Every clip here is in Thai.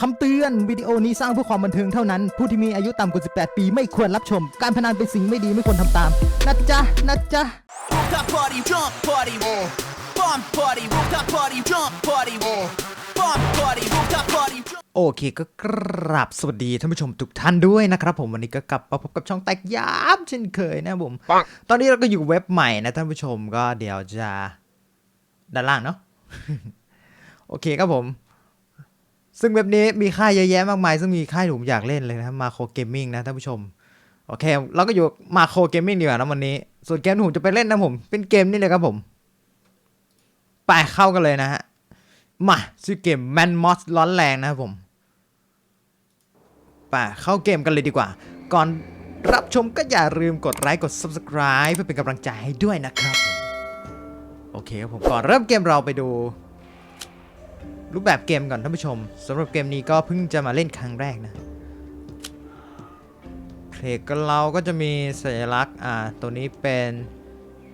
คำเตือนวิดีโอนี้สร้างเพื่อความบันเทิงเท่านั้น ผู้ที่มีอายุต่ำกว่า 18 ปีไม่ควรรับชม การพนันเป็นสิ่งไม่ดีไม่ควรทำตาม นะจ๊ะ นะจ๊ะ Rooftop party, jump party, bomb party, rooftop party, jump party, bomb party, rooftop party, jump. โอเคก็กราบสวัสดีท่านผู้ชมทุกท่านด้วยนะครับผมวันนี้ก็กลับมาพบกับช่องแตกยามเช่นเคยนะครับผม ตอนนี้เราก็อยู่เว็บใหม่นะท่านผู้ชมก็เดี๋ยวจะด้านล่างเนาะ โอเคครับผม ซึ่งเว็บนี้มีค่ายเยอะแยะมากมาย ซึ่งมีค่ายผมอยากเล่นเลยนะมาโคเกมมิ่งนะท่านผู้ชม โอเค เราก็อยู่มาโคเกมมิ่งดีกว่านะวันนี้ ส่วนเกมที่ผมจะไปเล่นนะผม เป็นเกมนี่เลยครับผม ไปเข้ากันเลยนะฮะ มาชื่อเกม Man Moss ร้อนแรงนะครับผมไปเข้าเกมกันเลยดีกว่า ก่อนรับชมก็อย่าลืมกดไลค์กด Subscribe เพื่อเป็นกำลังใจให้ด้วยนะครับ โอเคครับผมก่อนเริ่มเกมเราไปดู รูปแบบเกมก่อนท่านผู้ชมสำหรับเกมนี้ก็เพิ่งจะมาเล่นครั้งแรกนะเพลงก็เราก็จะมีสัญลักษณ์อ่าตัวนี้เป็น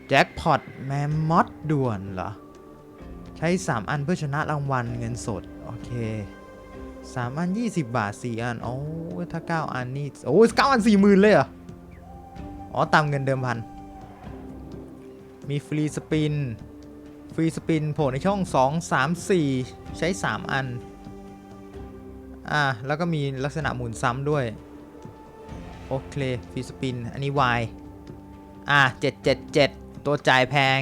แจ็คพอตแมมมอสด่วนเหรอ ใช้ 3 อันเพื่อชนะรางวัลเงินสด โอเค 3 อัน 20 บาท 4 อัน โอ้ถ้า 9 อันนี่ โอ้ย9อัน40,000เลยเหรอ อ๋อ ตามเงินเดิมพัน มีฟรีสปิน ฟรีสปินโผล่ในช่อง 2 3 4 ใช้ 3 อัน อ่า แล้วก็มีลักษณะหมุนซ้ำด้วย โอเคฟรีสปิน อันนี้ Y อ่า 777 ตัวจ่ายแพง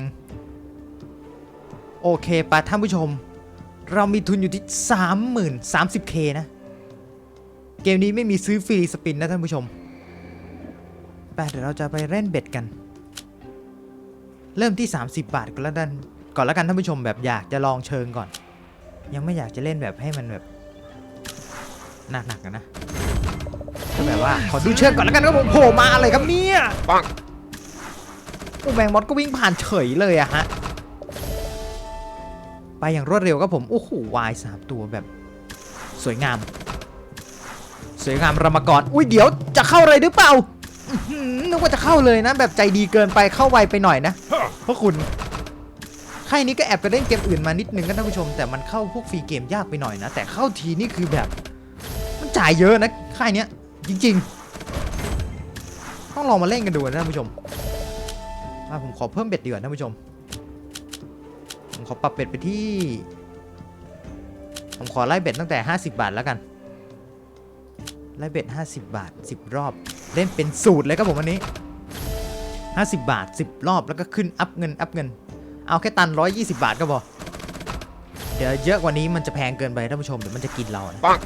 โอเคปะท่านผู้ชม เรามีทุนอยู่ที่ 30,000 30k นะ เกมนี้ไม่มีซื้อฟรีสปินนะท่านผู้ชมไปเดี๋ยวเราจะไปเล่นเบ็ดกัน เริ่มที่ 30 บาทก็แล้วกัน ก่อนแล้วกันท่านผู้ชมแบบอยากจะลองเชิงก่อน ยังไม่อยากจะเล่นแบบให้มันแบบหนักๆอะนะก็แบบว่าขอดูเชิงก่อนแล้วกันครับผมโผล่มาอะไรครับเนี่ยปังโอ้แมงมอสก็วิ่งผ่านเฉยเลยอะฮะไปอย่างรวดเร็วครับผมโอ้โหวายสามตัวแบบ สวยงาม สวยงามรามกรอุ้ยเดี๋ยวจะเข้าเลยหรือเปล่าอื้อหือนึกว่าจะเข้าเลยนะ แบบใจดีเกินไปเข้าไวไปหน่อยนะเพราะคุณ ค่ายนี้ก็แอบไปเล่นเกมอื่นมานิดนึงก็ท่านผู้ชม แต่มันเข้าพวกฟรีเกมยากไปหน่อยนะ แต่เข้าทีนี่คือแบบ มันจ่ายเยอะนะค่ายเนี้ยจริง ๆ ต้องลองมาเล่นกันดูนะท่านผู้ชมผมขอเพิ่มเบ็ดดีกว่าท่านผู้ชมผมขอปรับเบ็ดไปที่ ผมขอไล่เบ็ดตั้งแต่ 50 บาทแล้วกันไล่เบ็ด50 บาท 10 รอบ เล่นเป็นสูตรเลยครับผมวันนี้ 50 บาท 10 รอบแล้วก็ขึ้นอัพเงินอัพเงิน เอาแค่ตัน 120 บาทก็พอ เดี๋ยวเยอะกว่านี้มันจะแพงเกินไปท่านผู้ชมเดี๋ยวมันจะกินเรานะปัง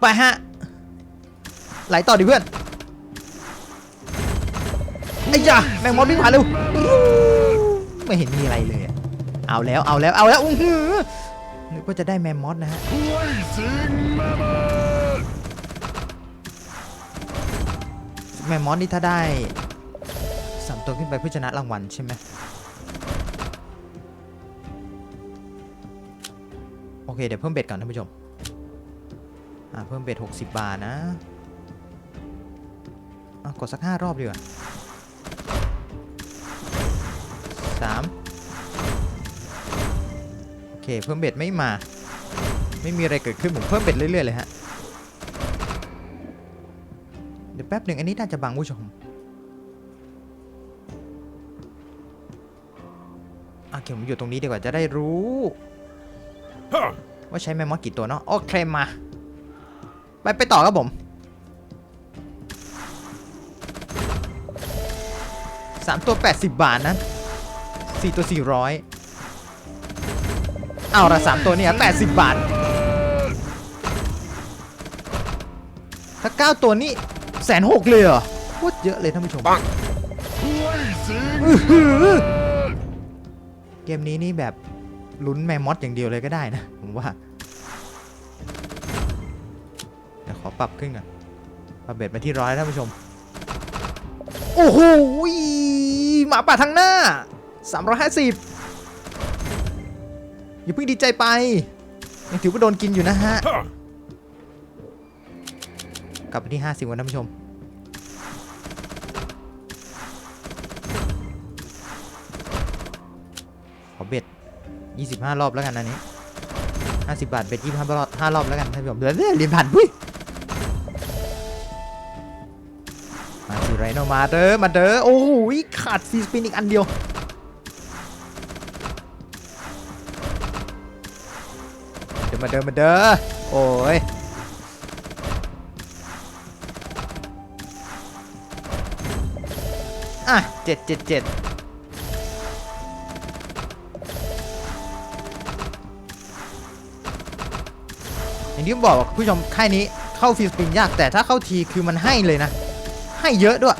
ไปฮะ ไหลต่อดิเพื่อนไอ้ยาแมงมอสวิ่งผ่านเร็วไม่เห็นมีอะไรเลยอะเอาแล้วเอาแล้วเอาแล้วอื้อหือนึกว่าจะได้แมมมอสนะฮะแมมมอสนี่ถ้าได้สาม ตัวขึ้นไปเพื่อชนะรางวัลใช่ไหมโอเค เดี๋ยวเพิ่มเบ็ดก่อนท่านผู้ชม อ่า เพิ่มเบ็ด 60 บาทนะอะกดสัก 5 รอบดีกว่าสามโอเค เพิ่มเบ็ดไม่มา ไม่มีอะไรเกิดขึ้น ผมเพิ่มเบ็ดเรื่อย ๆ เลยฮะ เดี๋ยวแป๊บหนึ่งอันนี้น่าจะบังผู้ชม ผมอยู่ตรงนี้ดีกว่าจะได้รู้ ว่าใช้แมมมอสกี่ตัวเนาะโอเคมา ไปไปต่อครับผมสามตัว 80 บาทนะ4ตัว 400 เอาละ3ตัวเนี่ย80 บาท ถ้า 9 ตัวนี่แสนหกเลยเหรอโคตรเยอะเลยท่านผู้ชมปังอื้อหือ เกมนี้นี่แบบลุ้นแมมมอสอย่างเดียวเลยก็ได้นะ ผมว่า เดี๋ยวขอปรับขึ้นก่อนปรับเบ็ดมาที่ร้อยท่านผู้ชม โอ้โหหมาป่าทางหน้า 350 อย่าเพิ่งดีใจไป ยังถือว่าโดนกินอยู่นะฮะ กลับไปที่ 50วันท่านผู้ชม ขอเบ็ด 25 รอบแล้วกันอันนี้ 50 บาทเบ็ดยี่ห้ารอบห้ารอบแล้วกันท่านผู้ชมเดี๋ยวเรียนผ่านพุ้ยมาสิไรโนมาเด้อมาเด้อโอ้โหขาดฟรีสปินอีกอันเดียวเดี๋ยวมาเด้อมาเด้อโอ้ยอะเจ็ดเจ็ดเจ็ด อย่างที่ผมบอกว่าผู้ชมค่ายนี้เข้าฟิลสปินยากแต่ถ้าเข้าทีคือมันให้เลยนะ ให้เยอะด้วย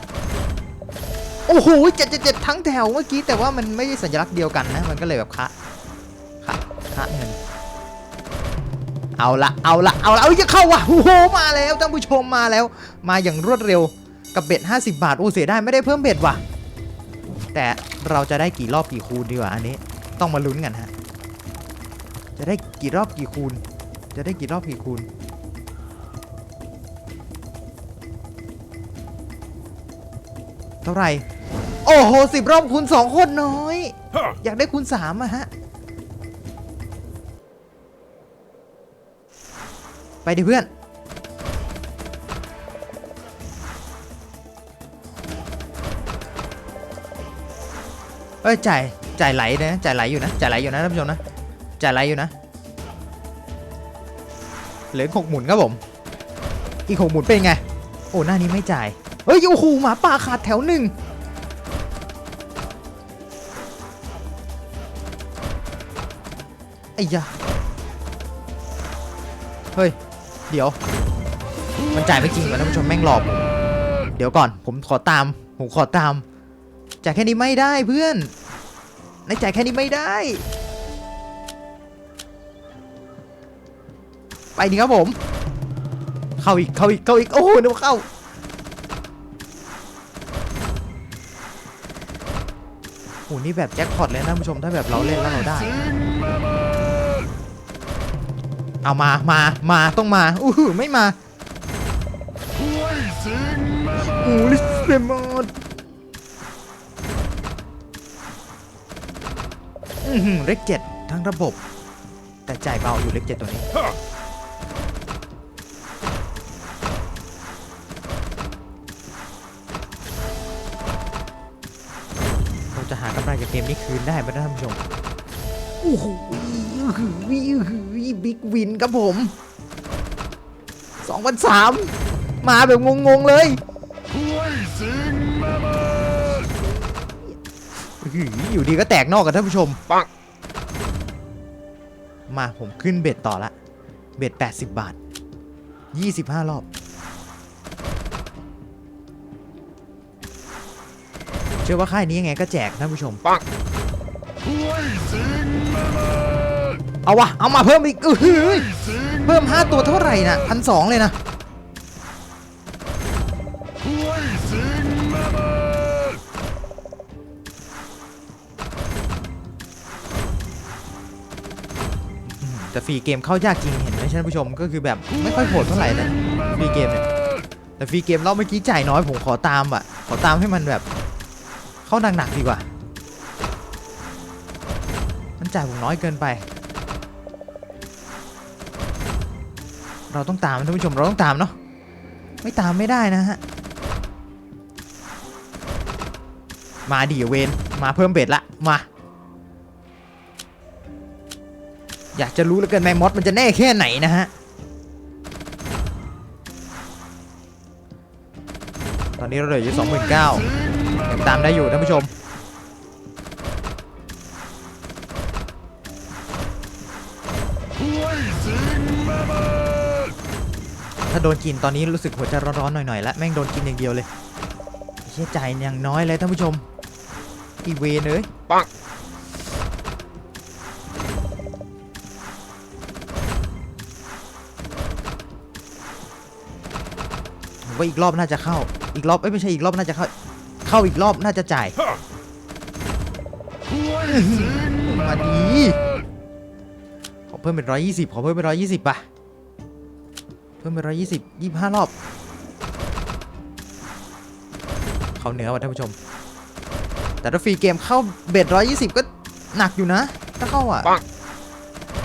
โอ้โหเจ็ดเจ็ดเจ็ดทั้งแถวเมื่อกี้แต่ว่ามันไม่ใช่สัญลักษณ์เดียวกันนะ มันก็เลยแบบคะคะคะเงินเอาละเอาละเอาละเอาจะเข้าวะโอ้โหมาแล้วท่านผู้ชมมาแล้ว มาอย่างรวดเร็วกับเบ็ด50 บาท โอ้เสียไดายไม่ได้เพิ่มเบ็ดว่ะ แต่เราจะได้กี่รอบกี่คูณดีกว่าอันนี้ ต้องมาลุ้นกันฮะ จะได้กี่รอบกี่คูณ จะได้กี่รอบกี่คูณเท่าไหร่ โอ้โหสิบรอบคูณสองโคตรน้อย อยากได้คูณสามอะฮะ ไปดิเพื่อน เอ้ย จ่าย จ่ายไหลนะ จ่ายไหลอยู่นะ จ่ายไหลอยู่นะท่านผู้ชมนะ จ่ายไหลอยู่นะ เหลือหกหมุนครับผม อีกหกหมุนเป็นไง โอ้หน้านี้ไม่จ่าย เฮ้ยโอ้โหหมาป่าขาดแถวหนึ่งไอ้ยะเฮ้ย เดี๋ยว มันจ่ายไม่จริงว่ะท่านผู้ชมแม่งหลอกผมเดี๋ยวก่อน ผมขอตาม ผมขอตาม จ่ายแค่นี้ไม่ได้เพื่อนนายจ่ายแค่นี้ไม่ได้ ดิครับผม เข้าอีกเข้าอีกเข้าอีกโอ้โหนึกว่าเข้าโอ้โหนี่แบบแจ็คพอตเลยนะท่านผู้ชมถ้าแบบเราเล่นแล้วเราได้ เอามามามาต้องมาอู้หูไม่มาโอ้โหลิสเซมอดอือหือเลขเจ็ดทั้งระบบ แต่จ่ายเบาอยู่เลขเจ็ดตัวนี้ จะหากำไรจากเกมนี้คืนได้ไหมท่านผู้ชมโอ้โหอื้อหืออื้อหือบิ๊กวินครับผม2,003มาแบบงงๆเลยอยู่ดีก็แตกนอกกับท่านผู้ชมปังมาผมขึ้นเบ็ดต่อละ เบ็ด80 บาท 25 รอบ เชื่อว่าค่ายนี้ยังไงก็แจกท่านผู้ชมปังเอาวะเอามาเพิ่มอีกอือหือเพิ่ม 5 ตัวเท่าไหร่นะพันสองเลยนะอืมแต่ฟรีเกมเข้ายากจริงเห็นไหมท่านผู้ชมก็คือแบบไม่ค่อยโหดเท่าไหร่นะฟรีเกมเนี่ยแต่ฟรีเกมรอบเมื่อกี้จ่ายน้อยผมขอตามอะขอตามให้มันแบบ เข้าหนักๆดีกว่า มันจ่ายผมน้อยเกินไป เราต้องตามท่านผู้ชมเราต้องตามเนาะไม่ตามไม่ได้นะฮะ มาดิเวนมาเพิ่มเบ็ดละมา อยากจะรู้เหลือเกินแมมมอสมันจะแน่แค่ไหนนะฮะตอนนี้เราเหลืออยู่29,000ยัง ตามได้อยู่ท่านผู้ชม ถ้าโดนกินตอนนี้รู้สึกหัวใจร้อนๆหน่อยๆแล้วแม่งโดนกินอย่างเดียวเลยเชี่ยใจายอย่างน้อยเลยท่านผู้ชม อีเวนเอ้ยปังผมว่าอีกรอบน่าจะเข้า อีกรอบเอ้ยไม่ใช่อีกรอบน่าจะเข้า เข้าอีกรอบน่าจะจ่าย มาดี ขอเพิ่มเป็นร้อยยี่สิบขอเพิ่มเป็นร้อยยี่สิบป่ะ เพิ่มเป็นร้อยยี่สิบยี่ห้ารอบ เขาเหนือว่ะท่านผู้ชม แต่ถ้าฟรีเกมเข้าเบ็ดร้อยยี่สิบก็หนักอยู่นะ ถ้าเข้าอะปัง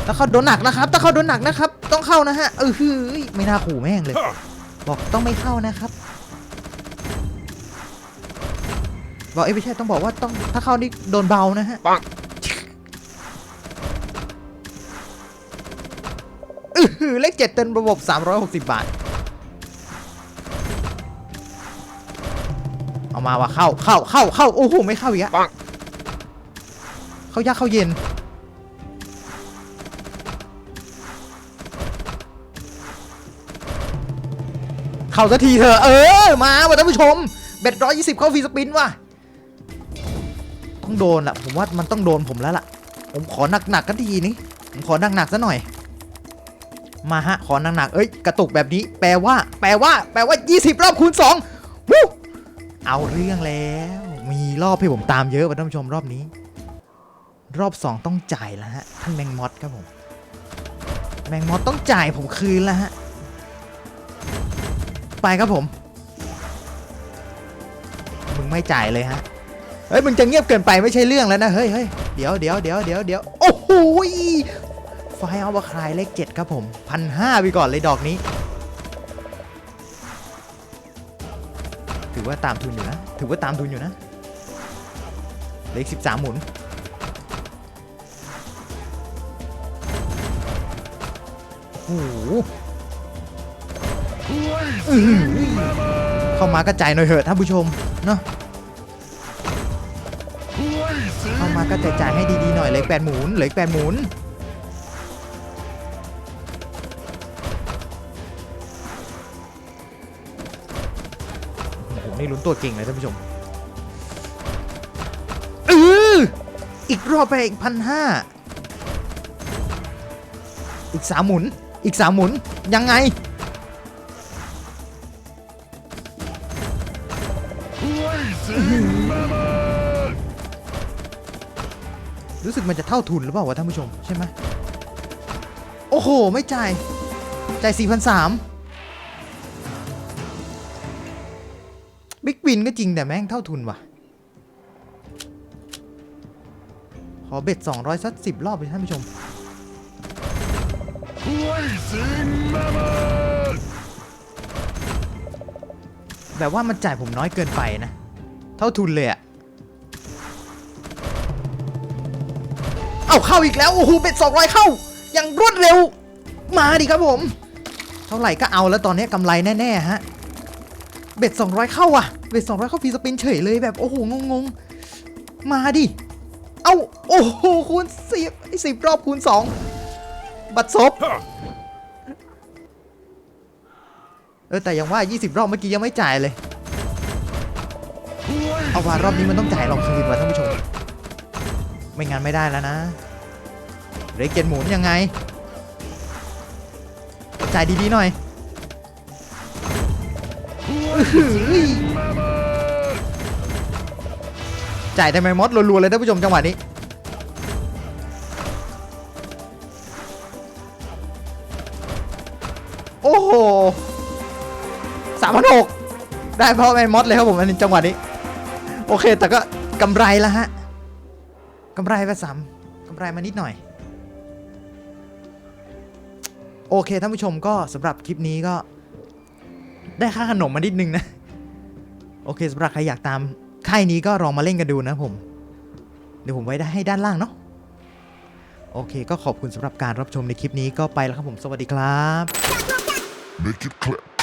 ถ้าเขาโดนหนักนะครับ ถ้าเขาโดนหนักนะครับ ต้องเข้านะฮะ เออหือไม่น่าขู่แม่งเลย บอกต้องไม่เข้านะครับ บอกเอ้ยไม่ใช่ต้องบอกว่าต้องถ้าเข้านี่โดนเบานะฮะปังอื้อหือเลขเจ็ดเต็มระบบ 360 บาท เอามาว่าเข้าเข้าเข้าเข้าโอ้โหไม่เข้าอีกอะปังเข้ายากเข้าเย็นเข้าสักทีเถอะเออ มาว่ะท่านผู้ชมเบ็ดร้อยยี่สิบเข้าฟรีสปินว่ะ ต้องโดนละผมว่ามันต้องโดนผมแล้วล่ะ ผมขอหนักๆกันทีนี้ผมขอหนักๆซะหน่อย มาฮะขอหนักๆเอ้ยกระตุกแบบนี้ แปลว่า แปลว่า แปลว่า 20 รอบคูณ2วู้เอาเรื่องแล้ว มีรอบให้ผมตามเยอะว่ะท่านผู้ชมรอบนี้ รอบ 2 ต้องจ่ายแล้วฮะท่านแมงมอสครับผม แมงมอสต้องจ่ายผมคืนแล้วฮะไปครับผม มึงไม่จ่ายเลยฮะ เฮ้ยมึงจะเงียบเกินไปไม่ใช่เรื่องแล้วนะเฮ้ยเฮ้ยเดี๋ยวเดี๋ยวเดี๋ยวเดี๋ยวเดี๋ยวโอ้โหยไฟเอาบาคลายเลขเจ็ดครับผมพันห้าไปก่อนเลยดอกนี้ ถือว่าตามทุนอยู่นะถือว่าตามทุนอยู่นะเลขสิบสามหมุนโอ้โหเข้ามากระจายหน่อยเถอะท่านผู้ชมเนาะ เข้ามาก็จ่ายให้ดีๆหน่อยเหล็กแปดหมุนเหล็กแปดหมุนผมนี่ลุ้นตัวเก่งเลยท่านผู้ชมเอออีกรอบไปอีกพันห้าอีกสามหมุนอีกสามหมุนยังไง รู้สึกมันจะเท่าทุนหรือเปล่าวะท่านผู้ชมใช่ไหมโอ้โห ไม่จ่าย จ่าย4 0 0บิ๊กวินก็จริงแต่แม่งเท่าทุนว่ะ ขอเบ็ด200สักสิบรอบเลยท่านผู้ชม แบบว่ามันจ่ายผมน้อยเกินไปนะ เท่าทุนเลยอะ เอาเข้าอีกแล้วโอ้โหเบ็ด200 เข้า อย่างรวดเร็ว มาดิครับผม เท่าไหร่ก็เอาแล้วตอนนี้กำไรแน่ๆฮะ เบ็ด200 เข้าอะ เบ็ด200 เข้าฟรีสปินเฉยเลยแบบโอ้โหงงๆ มาดิ เอาโอ้โหคูณสิบสิบรอบคูณ2บัตรซบเออแต่ยังว่า 20 รอบเมื่อกี้ยังไม่จ่ายเลย เอาว่ารอบนี้มันต้องจ่ายเราคืนว่ะท่านผู้ชม ไม่งั้นไม่ได้แล้วนะ เรเกนหมุนยังไง จ่ายดีๆหน่อยจ่ายแต่ไม่มดรัวๆเลยท่านผู้ชมจังหวะนี้ โอ้โหสามพันหกได้เพราะแมนมอสเลยครับผมอันนี้จังหวะนี้ โอเคแต่ก็กำไรแล้วฮะกำไรไปสามกำไรมานิดหน่อย โอเคท่านผู้ชมก็สำหรับคลิปนี้ก็ ได้ค่าขนมมานิดนึงนะ โอเคสำหรับใครอยากตามค่ายนี้ก็ลองมาเล่นกันดูนะผม เดี๋ยวผมไว้ได้ให้ด้านล่างเนาะโอเค ก็ขอบคุณสำหรับการรับชมในคลิปนี้ก็ไปแล้วครับผมสวัสดีครับ Make it clap.